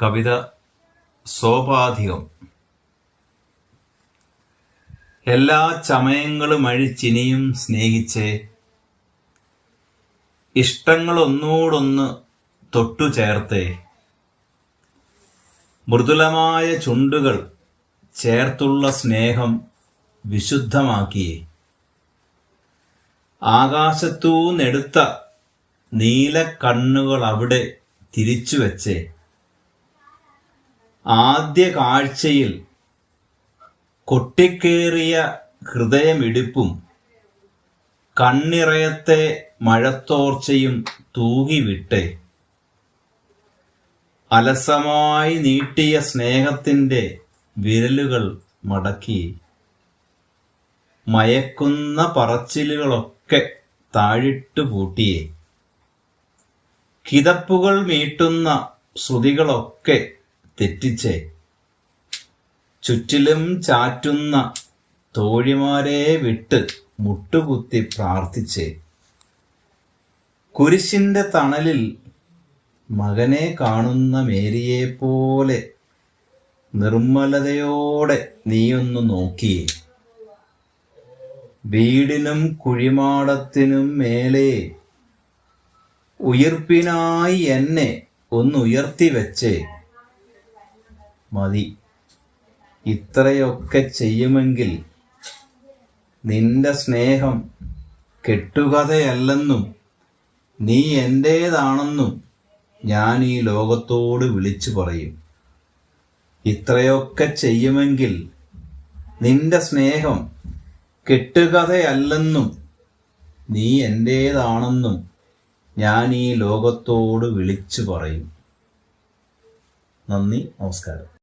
കവിത സോപാധികം. എല്ലാ ചമയങ്ങളും അഴിച്ചിനിയും സ്നേഹിച്ചേ ഇഷ്ടങ്ങളൊന്നോടൊന്ന് തൊട്ടു ചേർത്തേ. മൃദുലമായ ചുണ്ടുകൾ ചേർത്തുള്ള സ്നേഹം വിശുദ്ധമാക്കിയേ. ആകാശത്തൂന്നെടുത്ത നീലക്കണ്ണുകൾ അവിടെ തിരിച്ചു വെച്ചേ ആദ്യ കാഴ്ചയിൽ കൊട്ടിക്കേറിയ ഹൃദയമിടിപ്പും കണ്ണിറയത്തെ മഴത്തോർച്ചയും തൂകിവിട്ട് അലസമായി നീട്ടിയ സ്നേഹത്തിന്റെ വിരലുകൾ മടക്കി. മയക്കുന്ന പറച്ചിലുകളൊക്കെ താഴിട്ടു പൂട്ടിയേ. കിതപ്പുകൾ മീട്ടുന്ന ശ്രുതികളൊക്കെ തെറ്റിച്ചേ. ചുറ്റിലും ചാറ്റുന്ന തോഴിമാരെ വിട്ട് മുട്ടുകുത്തി പ്രാർത്ഥിച്ചേ. കുരിശിന്റെ തണലിൽ മകനെ കാണുന്ന മേരിയെ പോലെ നിർമ്മലതയോടെ നീയൊന്ന് നോക്കിയേ. വീടിനും കുഴിമാടത്തിനും മേലെ ഉയർപ്പിനായി എന്നെ ഒന്നുയർത്തി വെച്ചേ. മതി. ഇത്രയൊക്കെ ചെയ്യുമെങ്കിൽ നിന്റെ സ്നേഹം കെട്ടുകഥയല്ലെന്നും നീ എന്റേതാണെന്നും ഞാൻ ഈ ലോകത്തോട് വിളിച്ചു പറയും. ഇത്രയൊക്കെ ചെയ്യുമെങ്കിൽ നിന്റെ സ്നേഹം കെട്ടുകഥയല്ലെന്നും നീ എന്റേതാണെന്നും ഞാൻ ഈ ലോകത്തോട് വിളിച്ചു പറയും. നന്ദി നമസ്കാരം.